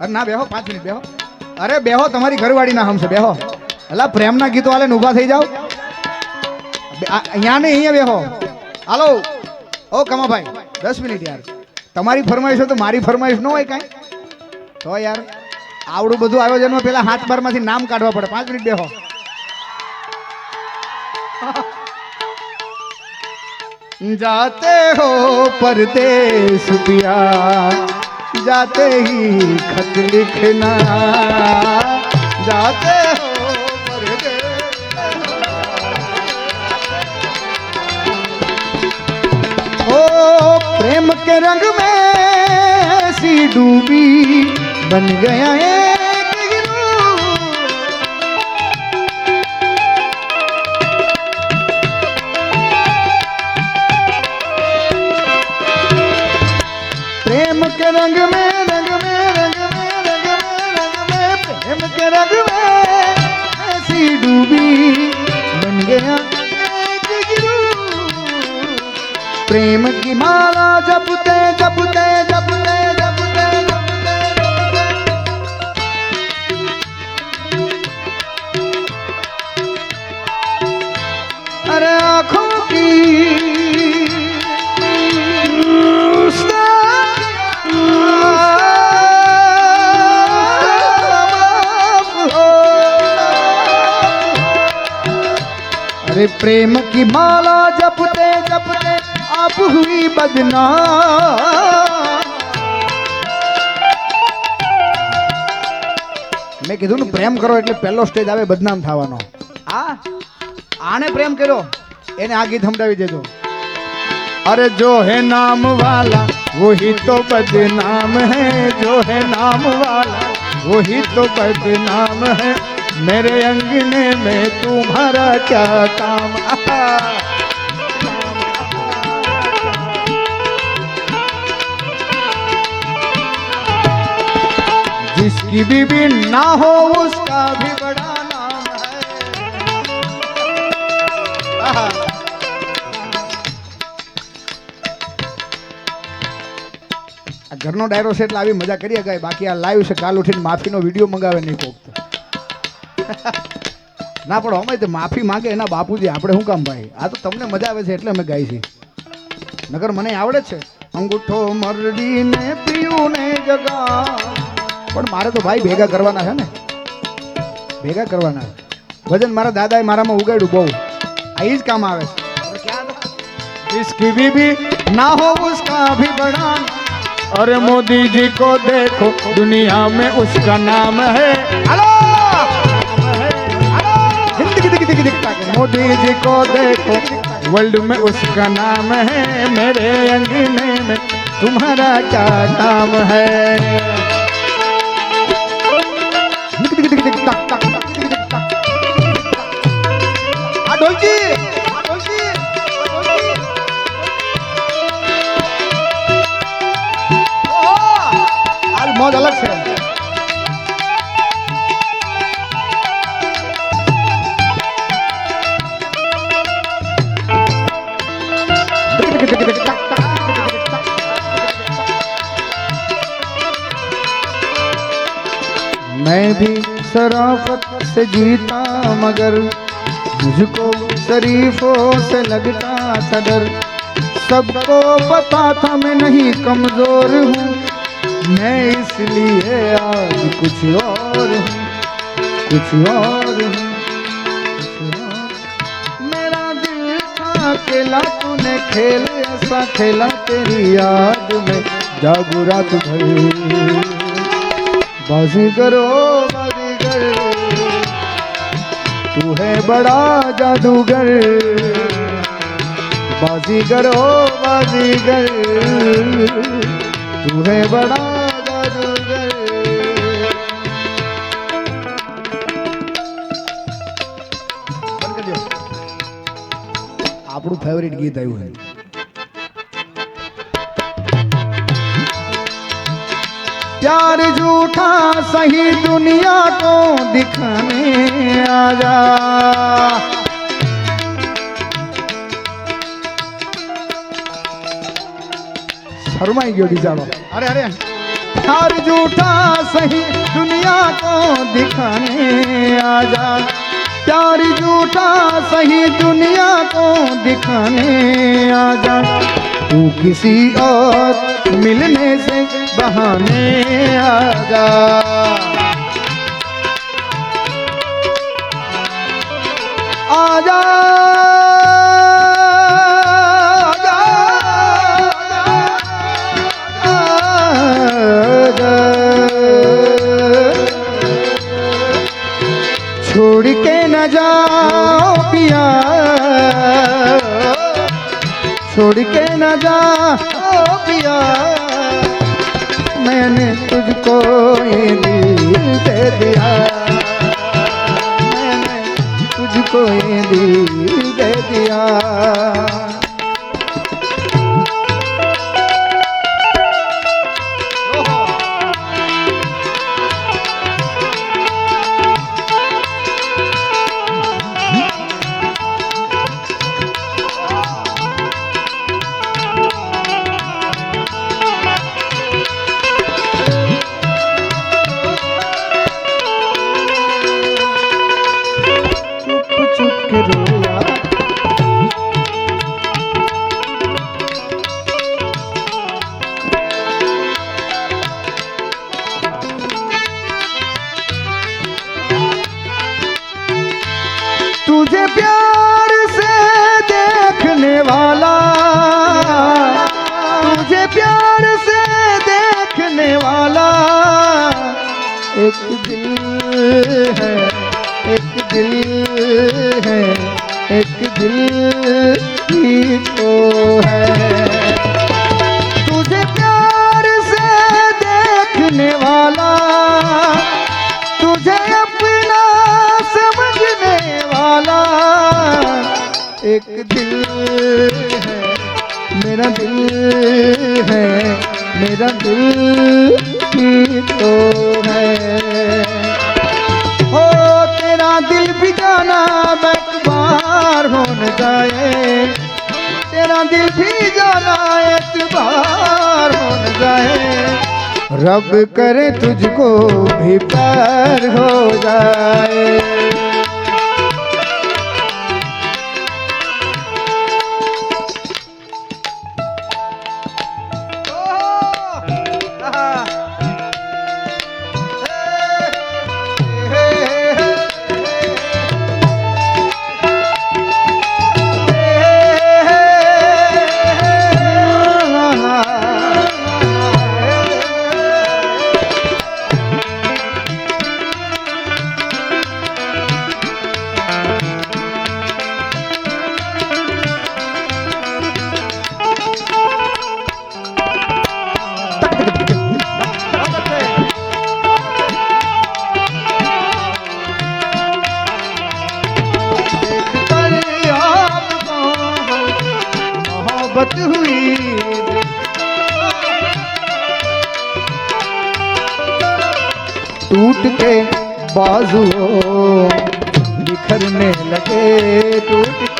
અરે ના બેહો પાંચ મિનિટ બેહો અરે બેહો તમારી ઘરવાળી ના હમશે બેહો અલા પ્રેમના ગીતો હાલે ને ઊભા થઈ જાઓ બે- આ- અહીંયા ને અહીંયા બેહો હાલો ઓ કમાભાઈ દસ મિનિટ યાર તમારી ફરમાઈશ હોય તો મારી ફરમાઈશ ન હોય કાંઈ તો યાર આવડું બધું આયોજનમાં પેલા હાથ બારમાંથી નામ કાઢવા પડે પાંચ મિનિટ બેહો जाते हो परदेश पिया जाते ही खत लिखना। जाते हो ओ प्रेम के रंग में ऐसी डूबी बन गया एक रंग में रंग में रंग में रंग में रंग में प्रेम के रंग में ऐसी डूबी बन गया प्रेम की माला जपते जपते प्रेम की माला जपते जपते आप हुई बदना મેં કીધું ને પ્રેમ કરો એટલે પહેલો સ્ટેજ આવે બદનામ થવાનો આ આને પ્રેમ કર્યો એને આ ગીત સંભળાવી દેજો अरे जो है नाम वाला वही तो बदनाम है जो है नाम वाला वही तो बदनाम है मेरे अंगने में तुम्हारा क्या काम आहा। जिसकी बीबी ना हो उसका भी बड़ा नाम है आहा। આ ઘરનો ડાયરો છે એટલે આવી મજા કરીએ ગઈ બાકી આ લાઈવ છે કાલ ઉઠીને માફીનો વિડીયો મંગાવે નહીં કોક તો. ના પણ અમે તો માફી માંગે એના બાપુજી આપણે શું કામ ભાઈ આ તો તમને મજા આવે છે એટલે અમે ગાઈ છીએ નગર મને આવડે જ છે અંગૂઠો મરડીને પીયું ને જગા પણ મારે તો ભાઈ ભેગા કરવાના છે ને ભેગા કરવાના ભજન મારા દાદાએ મારામાં ઉગાડ્યું બહુ આ ઈ જ કામ આવે છે હવે ક્યાં હતા? जिसकी बीबी ना हो उसका भी बड़ा अरे मोदी जी को देखो दुनिया में उसका नाम है हेलो मोदी जी को देखो वर्ल्ड में उसका नाम है, मेरे अंगने में तुम्हारा क्या नाम है? दिख दिख दिख मैं भी शराफत से जीता, मगर मुझको शरीफों से लगता डर। सबको पता था मैं नहीं कमज़ोर हूँ, मैं इसलिए आज कुछ और हूँ, कुछ और हूँ। अकेला तूने खेल, ऐसा खेला तेरी याद में। जागू रात भर बाजी करो बाजी कर तू है बड़ा जादूगर। बाजी करो बाजी कर तू है बड़ा जादूगर। આપણું ફેવરિટ ગીત આવ્યું છે प्यार झूठा सही दुनिया को दिखाने आजा શરમાઈ ગયો બિચારો અરે અરે प्यार झूठा सही दुनिया को दिखाने आजा प्यार झूठा सही दुनिया को दिखाने आ जा तू किसी और मिलने से बहाने आ जा आ आजा, के न जाओ पिया छोड़ के न जाओ पिया मैंने तुझको ये दिल दे दिया मैंने तुझको ये दिल दे दिया प्यार से देखने वाला। तुझे प्यार से देखने वाला। एक दिल है, एक दिल है, एक दिल ही तो मेरा दिल है, मेरा दिल भी तो है। हो तेरा दिल भी जाना बार हो न जाए। तेरा दिल भी जाना एतबार हो न जाए। रब करे तुझको भी प्यार हो जाए। टूट के बाजुओं बिखरने लगे टूट